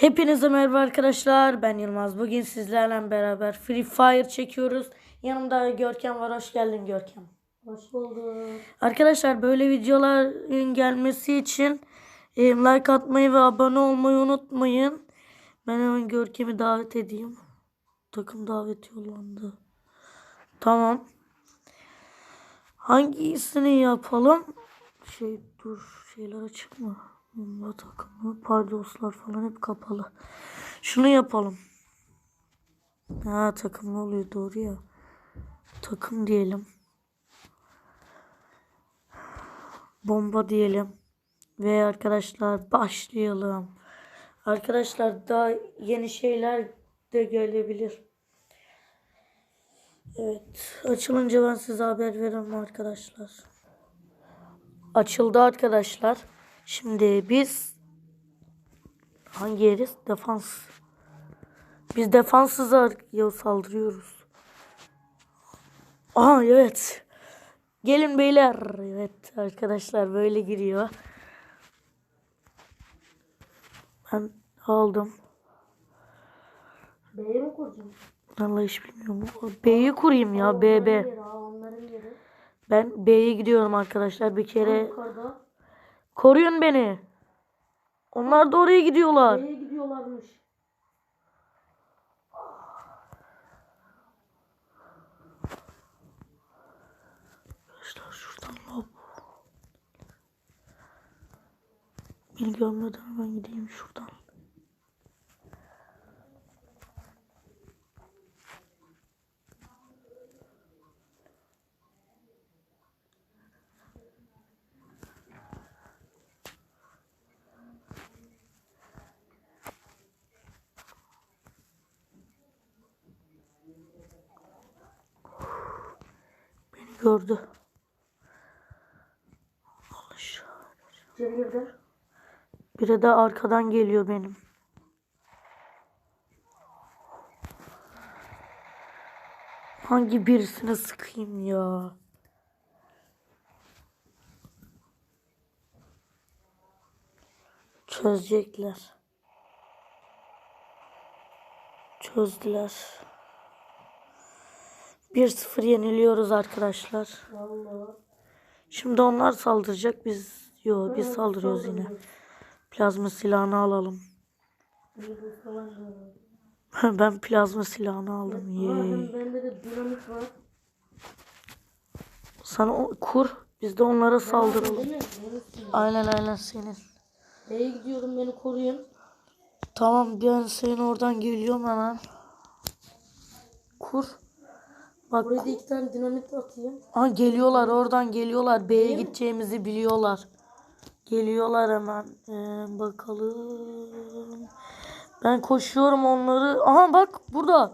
Hepinize merhaba arkadaşlar. Ben Yılmaz. Bugün sizlerle beraber Free Fire çekiyoruz. Yanımda Görkem var. Hoş geldin Görkem. Hoş bulduk. Arkadaşlar böyle videoların gelmesi için e, like atmayı ve abone olmayı unutmayın. Ben hemen Görkem'i davet edeyim. Takım davet yollandı. Tamam. Hangisini yapalım? Şey dur şeyler açık mı? Bomba takımı, pardoslar falan hep kapalı. Şunu yapalım. Ha takımlı oluyor doğru ya. Takım diyelim. Bomba diyelim. Ve arkadaşlar başlayalım. Arkadaşlar daha yeni şeyler de gelebilir. Evet. Açılınca ben size haber veririm arkadaşlar. Açıldı arkadaşlar. Şimdi biz hangi yeriz? Defans. Biz defanssıza ya saldırıyoruz. Aha evet. Gelin beyler. Evet arkadaşlar böyle giriyor. Ben aldım. B'ye mi kuracağım? Vallahi hiç bilmiyorum. B'yi kurayım ya onların yeri. Ben B'ye gidiyorum arkadaşlar bir kere. Koruyun beni. Onlar da oraya gidiyorlar. B'ye gidiyorlarmış. Arkadaşlar şuradan hop. Beni görmeden hemen gideyim şuradan. Beni gördü. Allah. Biri de arkadan geliyor benim. Hangi birisine sıkayım ya? Çözecekler. Çözdüler. 1-0 yeniliyoruz arkadaşlar. Vallahi. Şimdi onlar saldıracak biz yo biz saldırıyoruz yine. Plazma silahını alalım. Ben plazma silahını aldım. Bende de dinamit var. Sana o, kur. Biz de onlara saldıralım. Aynen aynen senin. B'ye gidiyorum beni koruyun. Tamam ben senin oradan geliyorum hemen. Kur. Bak Buraya da iki tane dinamit atayım. ha, geliyorlar oradan geliyorlar. B'ye gideceğimizi biliyorlar. Geliyorlar hemen. Ee, bakalım. Ben koşuyorum onları. Aha bak burada.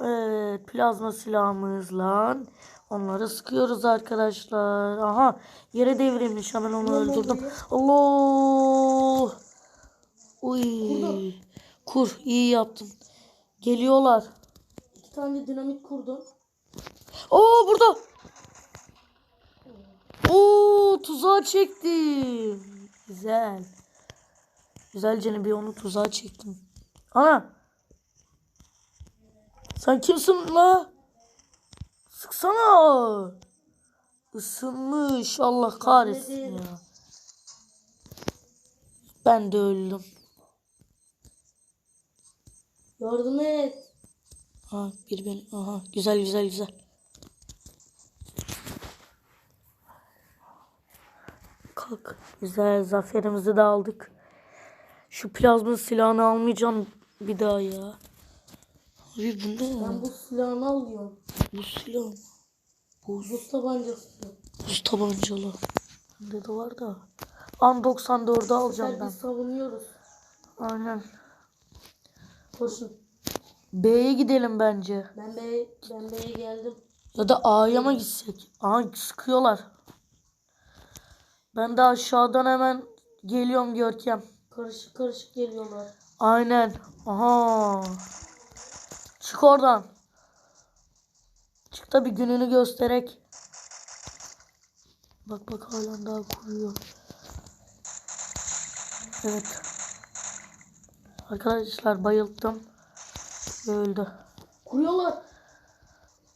Evet plazma silahımızla onları sıkıyoruz arkadaşlar. Aha yere devrilmiş hemen onu öldürdüm. Allah. Uy. Kur iyi yaptın. Geliyorlar. İki tane dinamit kurdum. Oo burada. Oo tuzağa çektim. Güzel. Güzelce bir onu tuzağa çektim. Ana. Sen kimsin la? Sıksana. Isınmış. Allah kahretsin ya. Ben de öldüm. Yardım et. Ha bir beni. Aha güzel güzel güzel. Kalk. Güzel zaferimizi de aldık. Şu plazma silahını almayacağım bir daha ya. Abi bu ne? Ben bu silahını alıyorum. Bu silah mı? Buz, Bu tabancası. buz tabancalı. Bende de var da. An 94'ü alacağım ben. biz savunuyoruz. Aynen. Koşun. B'ye gidelim bence. Ben B'ye ben B'ye geldim. Ya da A'ya mı gitsek? Aha sıkıyorlar. Ben de aşağıdan hemen geliyorum Görkem. Karışık karışık geliyorlar. Aynen. Aha. Çık oradan. Çık da bir gününü gösterek. Bak bak halen daha kuruyor. Evet. Arkadaşlar bayıldım. Öldü. Kuruyorlar.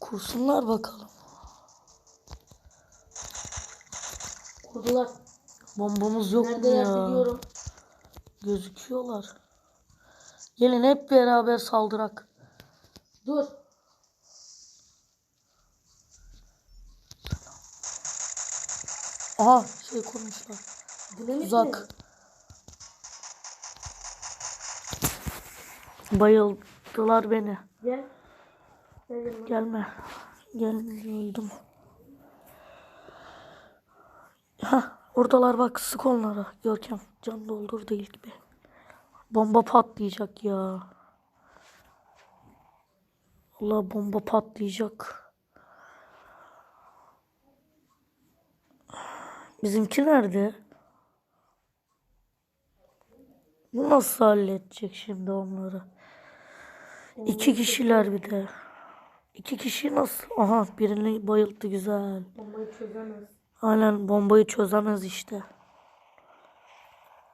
Kursunlar bakalım. Kurdular. Bombamız yok mu Neredeler ya? biliyorum. Gözüküyorlar. Gelin hep beraber saldırak. Dur. Aha şey kurmuşlar. Dinamit mi? Uzak. Bayıldılar beni. Gel. Gel yanıma. Gelme. Gelme öldüm. Ha, oradalar bak sık onlara. Görkem can doldur değil gibi. Bomba patlayacak ya. Allah bomba patlayacak. Bizimki nerede? Bu nasıl halledecek şimdi onları? İki kişiler bir de. İki kişi nasıl? Aha birini bayılttı güzel. Bombayı çözemez. Aynen bombayı çözemez işte.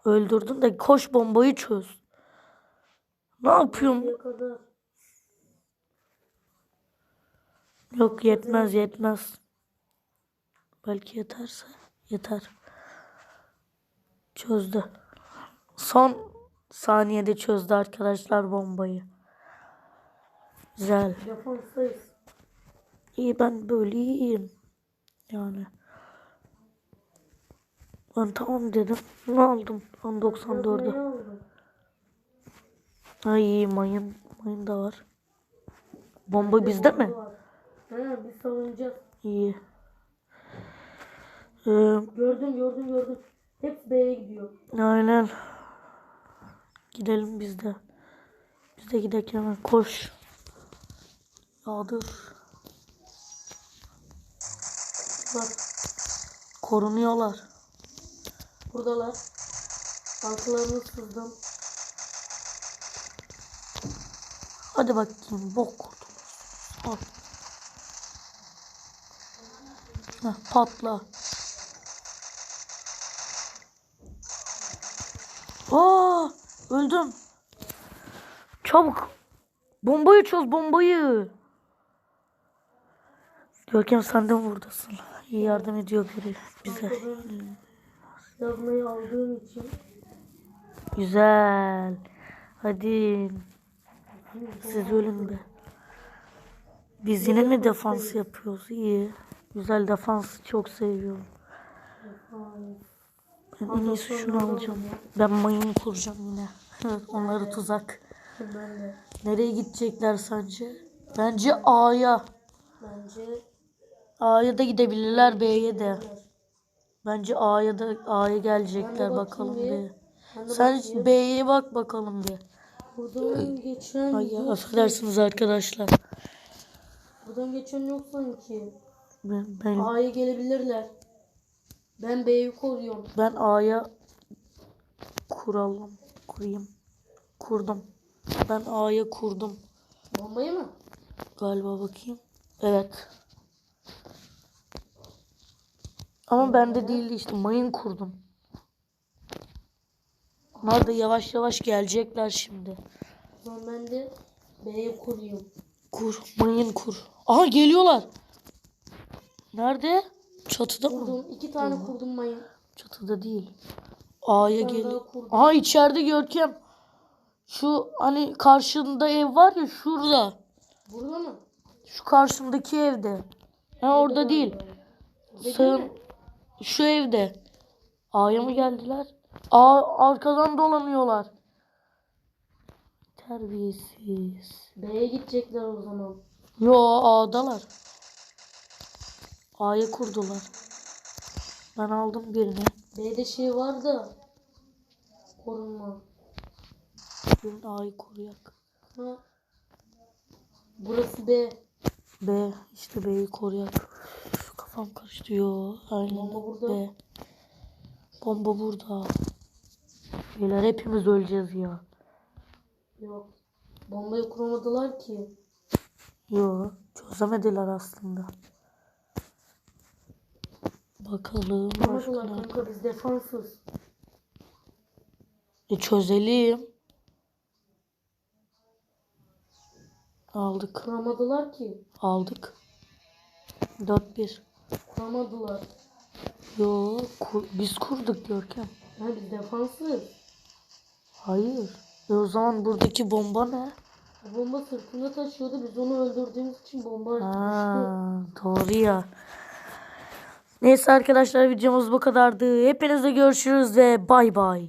Öldürdün de koş bombayı çöz. Ne yapıyorsun? Yok yetmez yetmez. Belki yeterse yeter. Çözdü. Son saniyede çözdü arkadaşlar bombayı. Güzel. İyi ben böyle iyiyim. Yani. Ben tamam dedim. Ne aldım? Son 94'ü. Ne oldu? Ay mayın. Mayın da var. Bomba bizde mi? Var. He biz savunacağız. İyi. Ee, Gördüm gördüm gördüm. Hep B'ye gidiyor. aynen. Gidelim biz de. Biz de gidelim hemen. Koş. Yağdır. Bak Korunuyorlar. Buradalar. Arkalarını sızdım. Hadi bakayım. Bok kurtulursunuz. Al. Heh, patla. Aa, öldüm. Çabuk. Bombayı çöz bombayı. Görkem sen de mi buradasın? İyi yardım ediyor biri bize. Yazmayı aldığım için Güzel. Hadi. Siz ölün be. Biz yine mi defans yapıyoruz? İyi. Güzel defansı çok seviyorum. Ben en iyisi şunu alacağım. Ben mayın kuracağım yine. Evet, onları tuzak. Nereye gidecekler sence? Bence A'ya. bence A'ya da gidebilirler B'ye de. Bence A'ya da A'ya gelecekler bakalım bir. bir. Sen bakayım. B'ye bak bakalım bir. buradan geçen Ay ya, affedersiniz arkadaşlar. Buradan geçen yok sanki. Ben, ben, A'ya gelebilirler. Ben B'yi koruyorum. ben A'ya kuralım. Kurayım. Kurdum. Ben A'ya kurdum. Bombayı mı? Galiba bakayım. Evet. Ama bende değildi işte. Mayın kurdum. Onlar da yavaş yavaş gelecekler şimdi. Zaman ben de B'yi koruyorum. Kur. Mayın kur. Aha geliyorlar. Nerede? Çatıda mı? Kurdum. iki tane kurdum mayın. Çatıda değil. A'ya daha kurdum. Aha içeride Görkem. Şu hani karşında ev var ya şurada. Burada mı? Şu karşımdaki evde. Ha orada değil. Sağın şu evde. A'ya mı geldiler? A arkadan dolanıyorlar. Terbiyesiz. B'ye gidecekler o zaman. Yo A'dalar. A'ya kurdular. Ben aldım birini. B'de şey var da korunma. Birini A'yı koruyak. Ha. Burası B. B işte B'yi koruyak. Kafam karıştı yo. Aynen Bomba burada. B. Bomba burada. Beyler hepimiz öleceğiz ya. Yok. Bombayı kuramadılar ki. Yo çözemediler aslında. Bakalım Kuramadılar kanka biz defansız. E çözelim. Aldık. Kuramadılar ki. Aldık. 4-1. Kuramadılar. Yo kur- biz kurduk Görkem. Ha biz defanssız. Hayır. E o zaman buradaki bomba ne? Bomba sırtında taşıyordu. Biz onu öldürdüğümüz için bomba. Ha, doğru ya. Neyse arkadaşlar videomuz bu kadardı. Hepinizle görüşürüz ve bay bay.